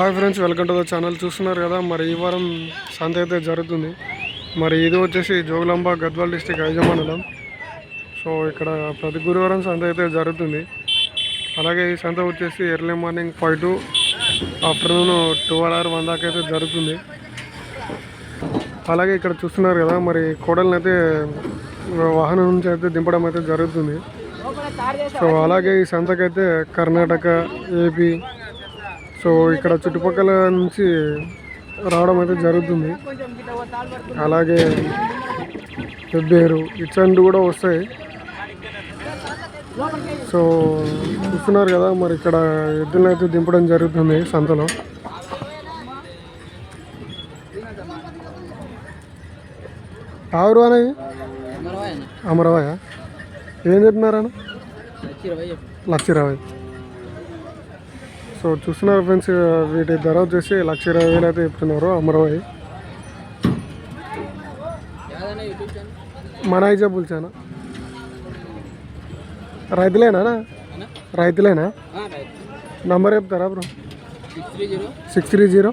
Hi friends welcome to the channel. చూస్తున్నారు కదా మరి ఈ వారం సంత అయితే జరుగుతుంది. మరి ఇది వచ్చేసి జోగులాంబ గద్వాల్ డిస్టిక్ ఐజ మండలం. సో ఇక్కడ ప్రతి గురువారం సంత అయితే జరుగుతుంది. అలాగే ఈ సంత వచ్చేసి early morning five to afternoon twelve hour one దాకా అయితే జరుగుతుంది. అలాగే ఇక్కడ చూస్తున్నారు కదా మరి కోడల్ని అయితే వాహనం నుంచి అయితే దింపడం అయితే జరుగుతుంది. సో అలాగే ఈ సంతకైతే కర్ణాటక ఏపీ సో ఇక్కడ చుట్టుపక్కల నుంచి రావడం అయితే జరుగుతుంది. అలాగే పెబ్బేరు ఇట్లాంటివి కూడా వస్తాయి. సో చూస్తున్నారు కదా మరి ఇక్కడ ఎద్దులను అయితే దింపడం జరుగుతుంది సంతలో. ఆవురు అనేది అమరవాయ ఏం చెప్తున్నారన్న లక్ష ఇరవై. సో చూస్తున్నారు ఫ్రెండ్స్ వీటి ధర వచ్చేసి లక్ష ఇరవై వేలు అయితే చెప్తున్నారు అమరవాయి మన ఐజాబుల్ చానా రైతులేనా? రైతులేనా? నంబర్ చెప్తారా bro? Six three zero.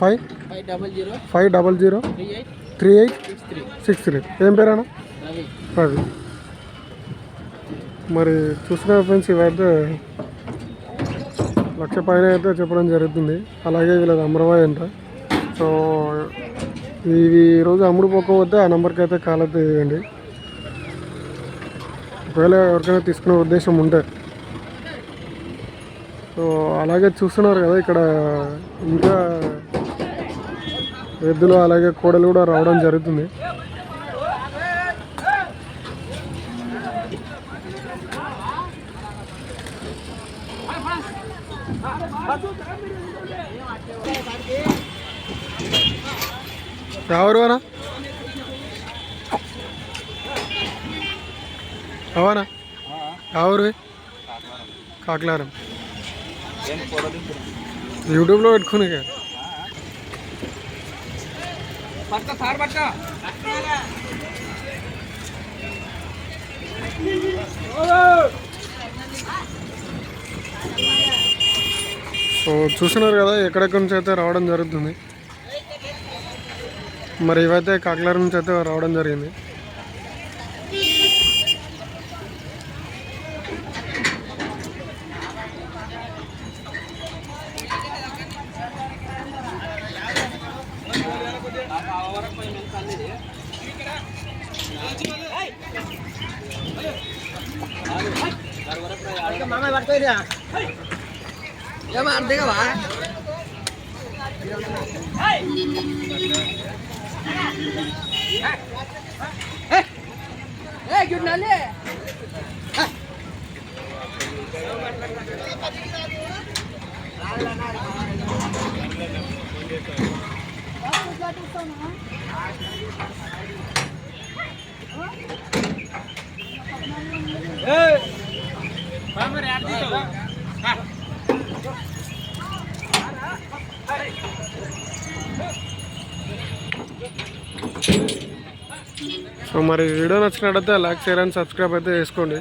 Five? Five double zero. Three eight? Six three. ఏం పేరేనా రవి. అది మరి చూసిన ఫ్రెండ్స్ ఇవైతే లక్ష పైన అయితే చెప్పడం జరుగుతుంది. అలాగే వీళ్ళది అమరవాయి అంట. సో ఇవి ఈరోజు అమ్ముడు పోకపోతే ఆ నెంబర్కి అయితే కాల్ అయితే ఇవ్వండి ఒకవేళ ఎవరికైనా తీసుకునే ఉద్దేశం ఉంటే. సో అలాగే చూస్తున్నారు కదా ఇక్కడ ఇంకా ఎద్దులు అలాగే కోడలు కూడా రావడం జరుగుతుంది. ఎవరు అనా? అవనా? ఎవరు కాకలారం యూట్యూబ్లో పెట్టుకుని పట్ట సార్ పట్ట సో చూస్తున్నారు కదా ఎక్కడెక్కడి నుంచి అయితే రావడం జరుగుతుంది. మరి ఇవైతే కాకినాడ నుంచి అయితే రావడం జరిగింది. మామ Ya mar dega ba. Hey. Hey. Hey, good nale. Hey. Bamar yaar di to. So మరి వీడియో నచ్చినట్టయితే లైక్ షేర్ అండ్ సబ్స్క్రైబ్ అయితే చేసుకోండి.